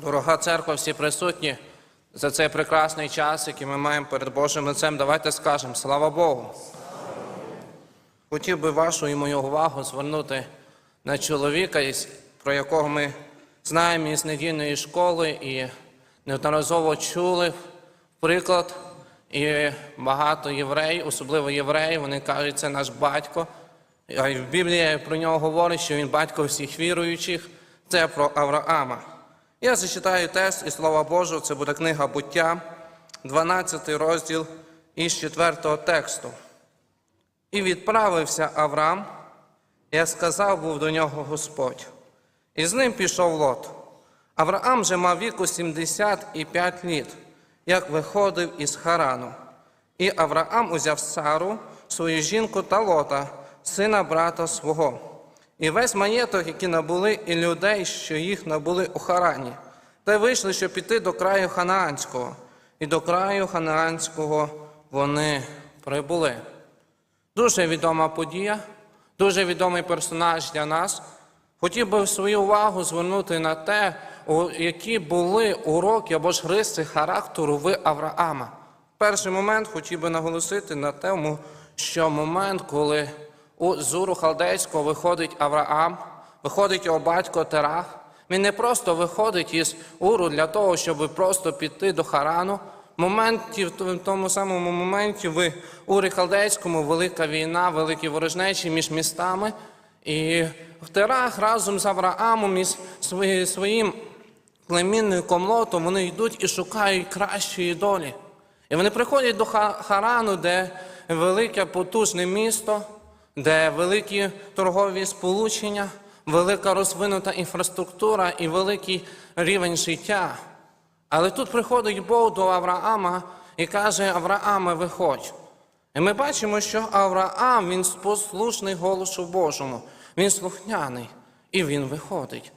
Дорога церква, всі присутні за цей прекрасний час, який ми маємо перед Божим лицем. Давайте скажемо слава Богу. Хотів би вашу і мою увагу звернути на чоловіка, про якого ми знаємо із недільної школи і неодноразово чули приклад. І багато євреїв, особливо євреї, вони кажуть, це наш батько. А в Біблії про нього говорить, що він батько всіх віруючих. Це про Авраама. Я зачитаю тест і слова Божого, це буде книга буття, 12 розділ із 4 тексту. І відправився Авраам, як сказав був до нього Господь. І з ним пішов Лот. Авраам же мав віку 75 літ, як виходив із Харану. І Авраам узяв Сару, свою жінку та Лота, сина брата свого, і весь маєток, який набули, і людей, що їх набули у Харані, та й вийшли, щоб піти до краю Ханаанського, і до краю Ханаанського вони прибули. Дуже відома подія, дуже відомий персонаж для нас. Хотів би свою увагу звернути на те, які були уроки або ж риси характеру в Авраама. Перший момент хотів би наголосити на тому, що момент, коли у Зуру Халдейського виходить Авраам, виходить його батько Терах, він не просто виходить із Уру для того, щоб просто піти до Харану. В моменті, в тому самому моменті в Урі Халдейському велика війна, великі ворожнечі між містами. І в Терах разом з Авраамом і своїм племінником Лотом вони йдуть і шукають кращої долі. І вони приходять до Харану, де велике потужне місто, де великі торгові сполучення, велика розвинута інфраструктура і великий рівень життя. Але тут приходить Бог до Авраама і каже: Аврааме, виходь. І ми бачимо, що Авраам він послушний голосу Божому, він слухняний, і він виходить.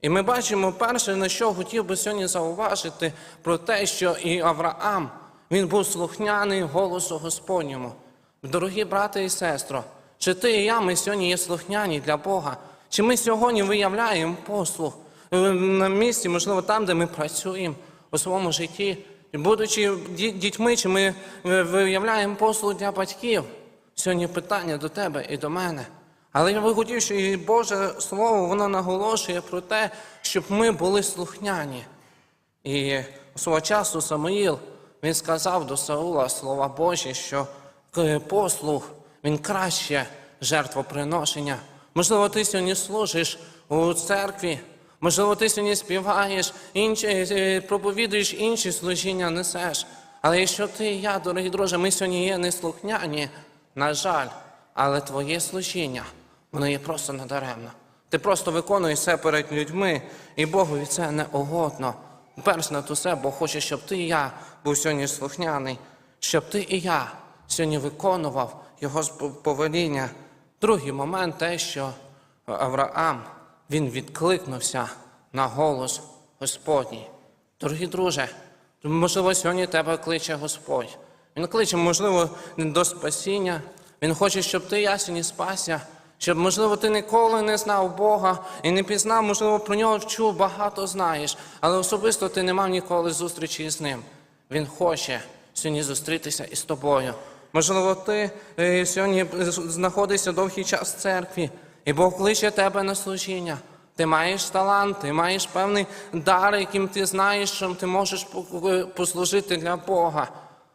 І ми бачимо перше, на що хотів би сьогодні зауважити, про те, що і Авраам він був слухняний голосу Господньому. Дорогі брати і сестро, чи ти і я ми сьогодні є слухняні для Бога? Чи ми сьогодні виявляємо послух е, на місці, можливо, там, де ми працюємо у своєму житті? Будучи дітьми, чи ми е, виявляємо послуг для батьків? Сьогодні питання до тебе і до мене. Але я би хотів, що і Боже Слово воно наголошує про те, щоб ми були слухняні. І свого часу Самуїл він сказав до Саула слова Божі, що е, послух він краще жертвоприношення. Можливо, ти сьогодні служиш у церкві, можливо, ти сьогодні співаєш, інші, е, проповідуєш інші служіння несеш. Але якщо ти і я, дорогі друзі, ми сьогодні є неслухняні, на жаль, але твоє служіння, воно є просто надаремно. Ти просто виконуєш це перед людьми, і Богові це не угодно. Перш на все, Бог хоче, щоб ти і я був сьогодні слухняний, щоб ти і я сьогодні виконував Його повеління. Другий момент те, що Авраам він відкликнувся на голос Господній. Дорогі друже, можливо, сьогодні тебе кличе Господь. Він кличе, можливо, до спасіння. Він хоче, щоб ти і я сьогодні спасся, щоб, можливо, ти ніколи не знав Бога і не пізнав, можливо, про нього чув, багато знаєш, але особисто ти не мав ніколи зустрічі з ним. Він хоче сьогодні зустрітися із тобою. Можливо, ти е, сьогодні знаходишся довгий час в церкві, і Бог кличе тебе на служіння. Ти маєш талант, ти маєш певний дар, яким ти знаєш, що ти можеш послужити для Бога.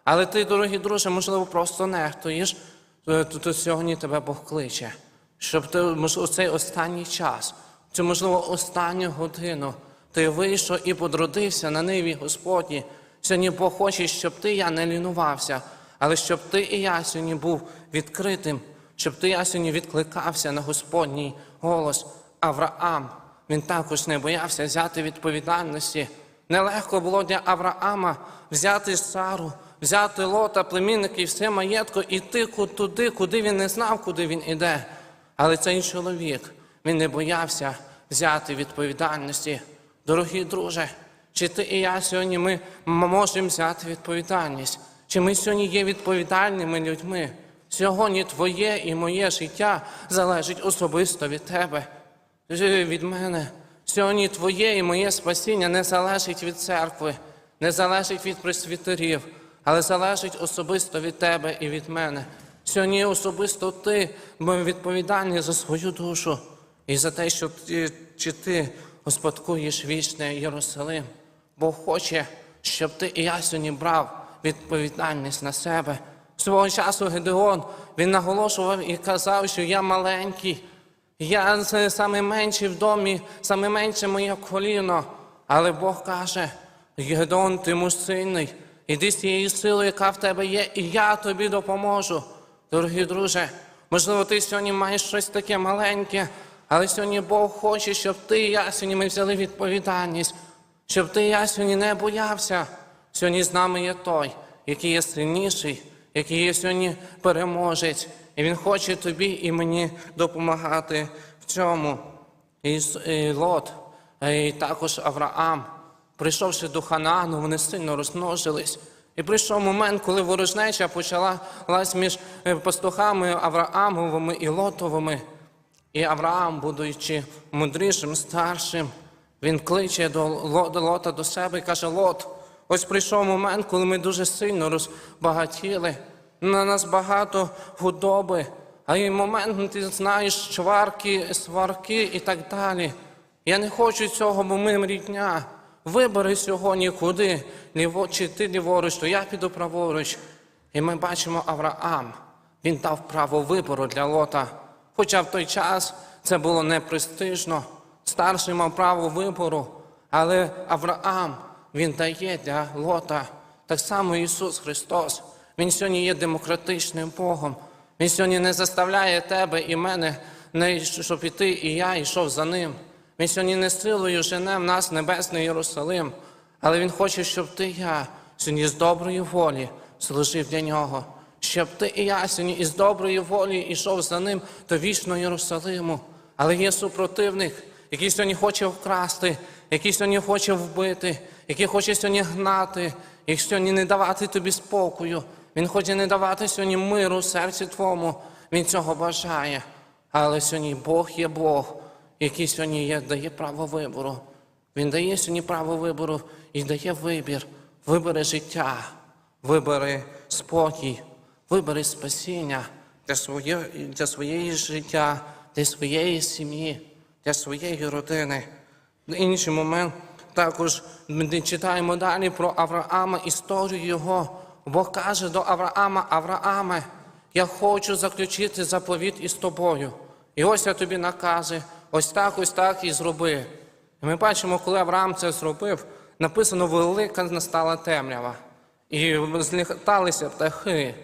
Але ти, дорогі друже, можливо, просто нехтуєш, то, то, то сьогодні тебе Бог кличе, щоб ти, можливо, цей останній час, цю, можливо, останню годину ти вийшов і подродився на ниві Господні. Сьогодні Бог хоче, щоб ти я не лінувався, але щоб ти і я сьогодні був відкритим, щоб ти я сьогодні відкликався на Господній голос. Авраам, він також не боявся взяти відповідальності. Нелегко було для Авраама взяти Сару, взяти лота, племінника і все маєтко, і йти ку- туди, куди він не знав, куди він іде. Але цей чоловік, він не боявся взяти відповідальності. Дорогі друже, чи ти і я сьогодні ми можемо взяти відповідальність? Чи ми сьогодні є відповідальними людьми? Сьогодні твоє і моє життя залежить особисто від тебе, від мене. Сьогодні твоє і моє спасіння не залежить від церкви, не залежить від пресвітерів, але залежить особисто від тебе і від мене. Сьогодні особисто ти відповідальний за свою душу і за те, що ти, чи ти успадкуєш вічне Єрусалим. Бог хоче, щоб ти і я сьогодні брав відповідальність на себе. Свого часу Гедеон він наголошував і казав, що я маленький, я саме менший в домі, саме менше моє коліно. Але Бог каже: Гедеон, ти муж сильний, іди з тією силою, яка в тебе є, і я тобі допоможу. Дорогі друже, можливо, ти сьогодні маєш щось таке маленьке, але сьогодні Бог хоче, щоб ти і я сьогодні ми взяли відповідальність, щоб ти і я сьогодні не боявся. Сьогодні з нами є той, який є сильніший, який є сьогодні переможець, і Він хоче тобі і мені допомагати в цьому. І, Лот, і також Авраам, прийшовши до Ханану, вони сильно розмножились. І прийшов момент, коли ворожнеча почалась між е, пастухами Авраамовими і Лотовими. І Авраам, будучи мудрішим, старшим, він кличе до Лота до себе і каже: Лот, ось прийшов момент, коли ми дуже сильно розбагатіли. На нас багато худоби, а і момент, ну, ти знаєш, чварки, сварки і так далі. Я не хочу цього, бо ми рідня. Вибери сьогодні куди, чи ти ліворуч, то я піду праворуч. І ми бачимо Авраам. Він дав право вибору для Лота. Хоча в той час це було непрестижно. Старший мав право вибору, але Авраам він дає для Лота. Так само Ісус Христос. Він сьогодні є демократичним Богом. Він сьогодні не заставляє тебе і мене, не щоб і ти, і я йшов за ним. Він сьогодні не силою жене в нас небесний Єрусалим, але Він хоче, щоб ти і я сьогодні з доброї волі служив для нього, щоб ти і я сьогодні із доброї волі йшов за ним до вічного Єрусалиму. Але є супротивник, який сьогодні хоче вкрасти, який сьогодні хоче вбити, який хоче сьогодні гнати, який сьогодні не давати тобі спокою. Він хоче не давати сьогодні миру серці твому. Він цього бажає. Але сьогодні Бог є Бог, який сьогодні є, дає право вибору. Він дає сьогодні право вибору і дає вибір. Вибери життя, вибери спокій, вибери спасіння для, своє, для своєї життя, для своєї сім'ї, для своєї родини. Інший момент також ми читаємо далі про Авраама, історію його. Бог каже до Авраама, Аврааме, я хочу заключити заповіт із тобою. І ось я тобі накази, ось так, ось так і зроби. І ми бачимо, коли Авраам це зробив, написано велика настала темрява. І зліталися птахи.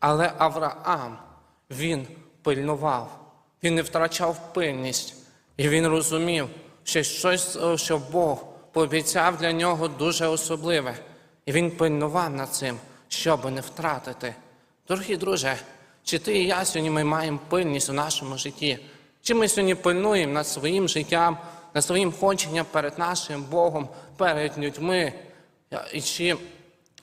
Але Авраам, він пильнував, він не втрачав пильність. І він розумів, що щось, що Бог пообіцяв для нього дуже особливе. І він пильнував над цим, щоб не втратити. Дорогі друже, чи ти і я сьогодні ми маємо пильність у нашому житті? Чи ми сьогодні пильнуємо над своїм життям, над своїм хоченням перед нашим Богом, перед людьми? І чи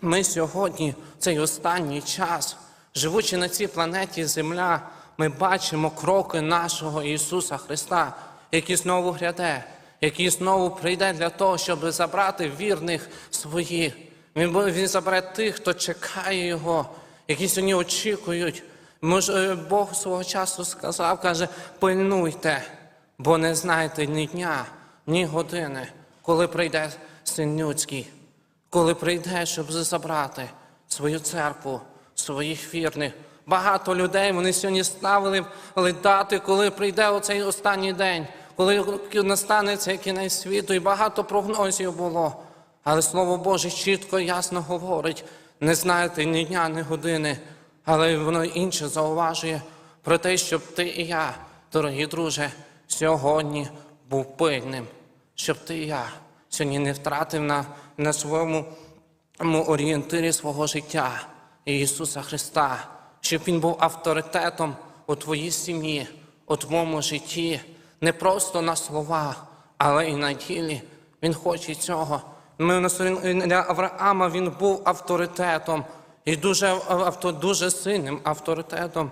ми сьогодні, цей останній час, живучи на цій планеті Земля, ми бачимо кроки нашого Ісуса Христа, який знову гряде, який знову прийде для того, щоб забрати вірних своїх. Він, він забере тих, хто чекає Його, які сьогодні очікують. Може, Бог свого часу сказав, каже, пильнуйте, бо не знаєте ні дня, ні години, коли прийде син людський коли прийде, щоб забрати свою церкву, своїх вірних. Багато людей вони сьогодні ставили дати, коли прийде оцей останній день, коли настане цей кінець світу, і багато прогнозів було. Але Слово Боже чітко і ясно говорить: не знаєте ні дня, ні години, але воно інше зауважує про те, щоб ти і я, дорогі друже, сьогодні був пильним, щоб ти і я сьогодні не втратив на, на своєму орієнтирі свого життя Ісуса Христа, щоб Він був авторитетом у твоїй сім'ї, у твоєму житті, не просто на словах, але і на ділі. Він хоче цього. Ми для Авраама він був авторитетом і дуже, авто, дуже сильним авторитетом.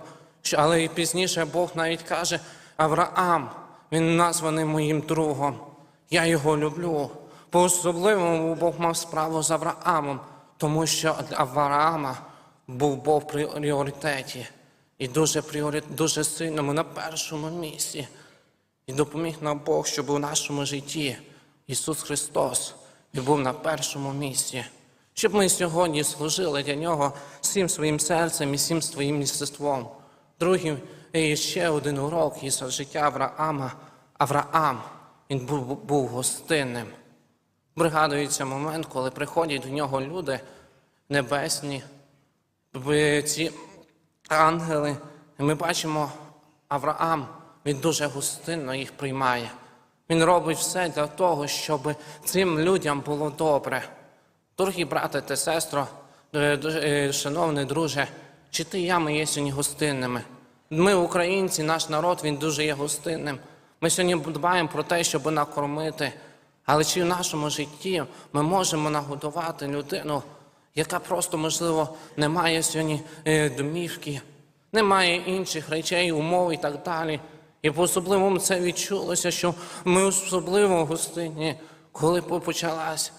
Але і пізніше Бог навіть каже: Авраам, він названий моїм другом. Я його люблю. По особливому Бог мав справу з Авраамом, тому що для Авраама був Бог в пріоритеті і дуже, пріорит, дуже сильному на першому місці. І допоміг нам Бог, щоб у нашому житті Ісус Христос і був на першому місці. Щоб ми сьогодні служили для Нього всім своїм серцем і всім своїм єстеством. Другим і ще один урок із життя Авраама. Авраам, він був, був гостинним. Пригадується момент, коли приходять до нього люди небесні, ці ангели. І ми бачимо, Авраам, він дуже гостинно їх приймає. Він робить все для того, щоб цим людям було добре. Дорогі брате та сестро, е, е, шановний друже, чи ти я ми є сьогодні гостинними? Ми, українці, наш народ, він дуже є гостинним. Ми сьогодні дбаємо про те, щоб накормити. Але чи в нашому житті ми можемо нагодувати людину, яка просто, можливо, не має сьогодні е, домівки, не має інших речей, умов і так далі. І по особливому це відчулося, що ми особливо гостинні, коли почалась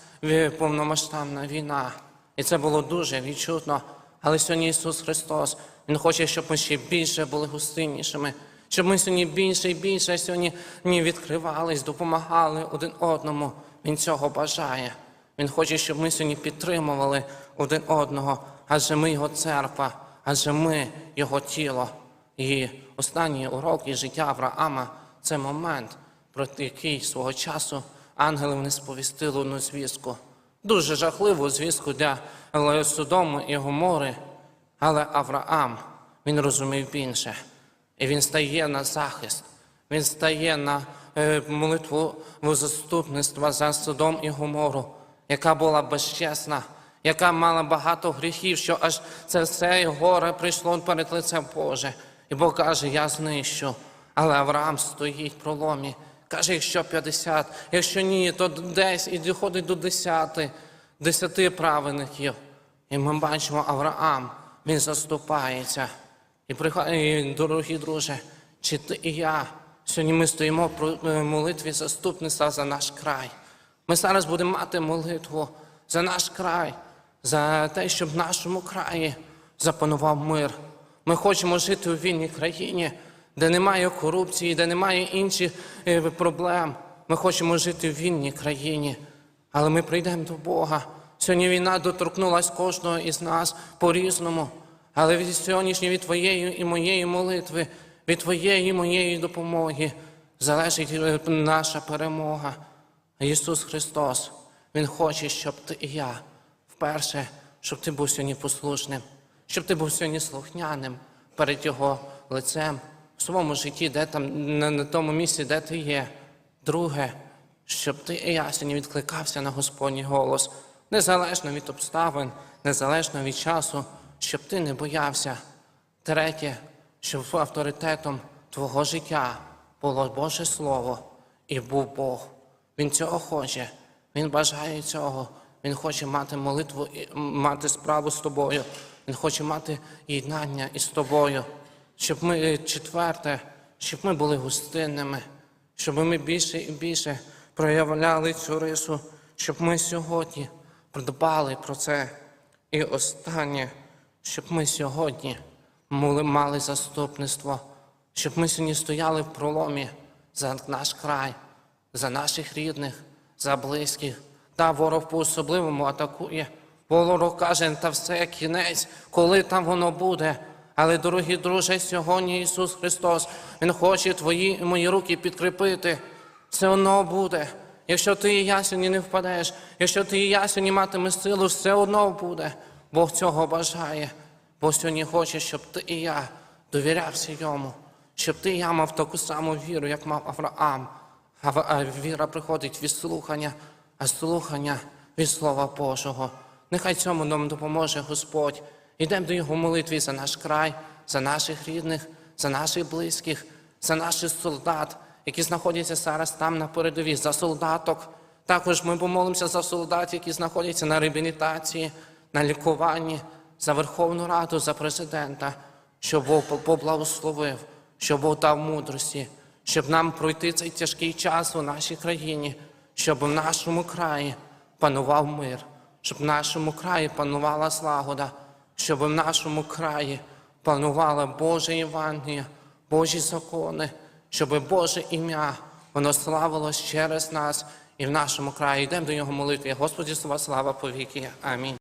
повномасштабна війна. І це було дуже відчутно. Але сьогодні Ісус Христос, Він хоче, щоб ми ще більше були гостиннішими, щоб ми сьогодні більше і більше сьогодні ні, відкривались, допомагали один одному. Він цього бажає. Він хоче, щоб ми сьогодні підтримували один одного, адже ми Його церква, адже ми Його тіло. І останній урок із життя Авраама це момент, про який свого часу ангели не сповістили одну звістку. Дуже жахливу звістку для Содому і Гомори. Але Авраам він розумів більше. І він стає на захист, він стає на е, молитву заступництва за Содом і Гомору, яка була безчесна, яка мала багато гріхів, що аж це все горе прийшло перед лицем Боже. І Бог каже, я знищу. Але Авраам стоїть в проломі. Каже, якщо 50, якщо ні, то десь і доходить до 10, 10 праведників. І ми бачимо Авраам, він заступається. І, приход- і, дорогі друже, чи ти і я сьогодні ми стоїмо про е, молитві заступництва за наш край. Ми зараз будемо мати молитву за наш край, за те, щоб в нашому краї запанував мир. Ми хочемо жити у вільній країні, де немає корупції, де немає інших е, проблем. Ми хочемо жити в вільній країні, але ми прийдемо до Бога. Сьогодні війна доторкнулась кожного із нас по-різному. Але від сьогоднішньої від твоєї і моєї молитви, від твоєї і моєї допомоги залежить е, наша перемога. Ісус Христос, Він хоче, щоб ти і я вперше, щоб ти був сьогодні послушним, щоб ти був сьогодні слухняним перед Його лицем в своєму житті, де там, на, на тому місці, де ти є. Друге, щоб ти і я сьогодні відкликався на Господній голос, незалежно від обставин, незалежно від часу, щоб ти не боявся. Третє, щоб авторитетом твого життя було Боже Слово і був Бог. Він цього хоче, Він бажає цього. Він хоче мати молитву і мати справу з тобою. Він хоче мати єднання із тобою. Щоб ми, е, четверте, щоб ми були гостинними, щоб ми більше і більше проявляли цю рису, щоб ми сьогодні подбали про це. І останнє, щоб ми сьогодні мали, заступництво, щоб ми сьогодні стояли в проломі за наш край, за наших рідних, за близьких. Та ворог по-особливому атакує. Ворог каже, та все кінець, коли там воно буде. Але, дорогі друже, сьогодні Ісус Христос, Він хоче твої і мої руки підкріпити. Все одно буде. Якщо ти і я сьогодні не впадеш, якщо ти і я сьогодні матимеш силу, все одно буде. Бог цього бажає. Бог сьогодні хоче, щоб ти і я довірявся йому, щоб ти і я мав таку саму віру, як мав Авраам. А віра приходить від слухання, а слухання від Слова Божого. Нехай цьому нам допоможе Господь. Йдемо до Його молитві за наш край, за наших рідних, за наших близьких, за наших солдат, які знаходяться зараз там на передовій, за солдаток. Також ми помолимося за солдат, які знаходяться на реабілітації, на лікуванні, за Верховну Раду, за президента, щоб Бог поблагословив, щоб Бог дав мудрості, щоб нам пройти цей тяжкий час у нашій країні, щоб в нашому краї панував мир, щоб в нашому краї панувала злагода, щоб в нашому краї панувала Боже Євангелія, Божі закони, щоб Боже ім'я воно славилось через нас і в нашому краї. Йдемо до Його молитви. Господі слава, слава повіки. Амінь.